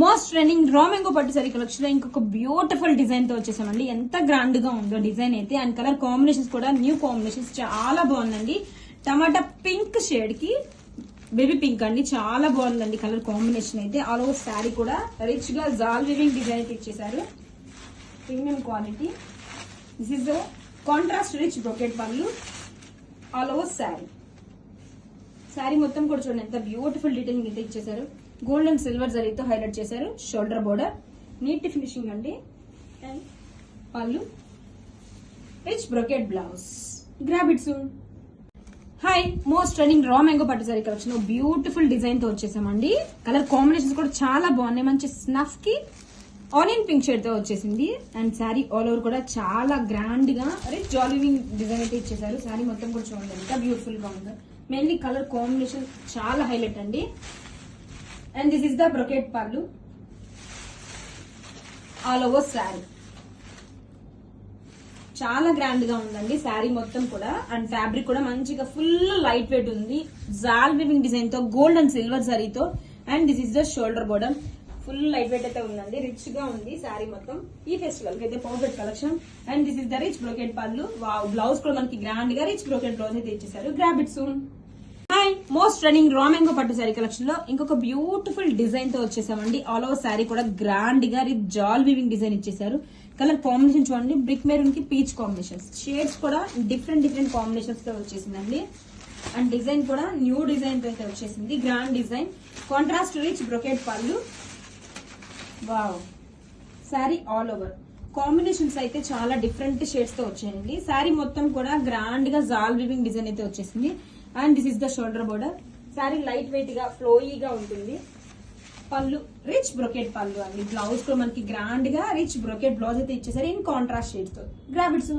Most trending రామెంగో పట్టు sorry కలెక్షన్లో ఇంకొక బ్యూటిఫుల్ డిజైన్తో వచ్చేసామండి. ఎంత గ్రాండ్గా ఉందో డిజైన్ అయితే అండ్ కలర్ కాంబినేషన్స్ కూడా న్యూ కాంబినేషన్స్ చాలా బాగుందండి. టమాటా పింక్ షేడ్కి బేబీ పింక్ అండి. చాలా బాగుందండి కలర్ కాంబినేషన్ అయితే. ఆల్ ఓవర్ శారీ కూడా రిచ్గా జాల్ వివింగ్ డిజైన్ అయితే ఇచ్చేసారు premium quality this is contrast rich brocade pallu. All over sari sari మొత్తం కూడా చూడండి ఎంత బ్యూటిఫుల్ డీటెయిలింగ్ అయితే ఇచ్చేసారు గోల్డ్ అండ్ సిల్వర్ జరీతో హైలైట్ చేశారు. షోల్డర్ బోర్డర్ నీట్ ఫినిషింగ్ అండి. And pallu. Rich brocade blouse grab it soon hi most running raw mango pattu sari collection beautiful డిజైన్తో వచ్చేసామండి. కలర్ కాంబినేషన్స్ కూడా చాలా బాగున్నాయి. మంచి స్నఫ్కి. ఆనియన్ పింక్ షేడ్తో వచ్చేసింది. అండ్ శారీ ఆల్ ఓవర్ కూడా చాలా గ్రాండ్గా రిచ్ జాలివింగ్ డిజైన్ అయితే ఇచ్చేసారు. శారీ మొత్తం కూడా చూడండి ఎంత బ్యూటిఫుల్గా ఉందో. మెయిన్లీ కలర్ కాంబినేషన్ చాలా హైలైట్ అండి. And this is the brocade pallu all over sari చాలా గ్రాండ్గా ఉందండి. శారీ మొత్తం కూడా అండ్ ఫ్యాబ్రిక్ కూడా మంచిగా ఫుల్ లైట్ వెయిట్ ఉంది. జాల్ వివింగ్ డిజైన్తో గోల్డ్ అండ్ సిల్వర్ జరీతో and this is the shoulder border full light weight అయితే ఉందండి. రిచ్గా ఉంది శారీ మొత్తం. ఈ ఫెస్టివల్కి అయితే perfect collection and this is the rich brocade pallu blouse కూడా మనకి గ్రాండ్గా రిచ్ బ్రోకెట్ బ్లౌజ్ అయితే ఇచ్చేసారు. Grab it soon and most running raw pattu sari కలెక్షన్లో ఇంకొక బ్యూటిఫుల్ డిజైన్తో వచ్చేసామండి. ఆల్ ఓవర్ శారీ కూడా గ్రాండ్గా జాల్ వివింగ్ డిజైన్ ఇచ్చేసారు కలర్ కాంబినేషన్ చూడండి. బ్రిక్ మెరూన్కి పీచ్ కాంబినేషన్స్ షేడ్స్ కూడా డిఫరెంట్ డిఫరెంట్ కాంబినేషన్స్తో వచ్చేసిందండి. అండ్ డిజైన్ కూడా న్యూ డిజైన్తో అయితే వచ్చేసింది grand design contrast rich brocade pallu. Wow sari all over combinations అయితే చాలా డిఫరెంట్ షేడ్స్తో వచ్చాయండి. శారీ మొత్తం కూడా గ్రాండ్గా జాల్ వివింగ్ డిజైన్ అయితే వచ్చేసింది. And this is the shoulder border sari light వెయిట్గా ఫ్లోయీగా ఉంటుంది. పళ్ళు రిచ్ బ్రొకెట్ పళ్ళు అండి. బ్లౌజ్ కూడా మనకి గ్రాండ్గా రిచ్ బ్రొకెట్ బ్లౌజ్ అయితే ఇచ్చేసారు. In contrast షేడ్స్తో. గ్రాబిట్స్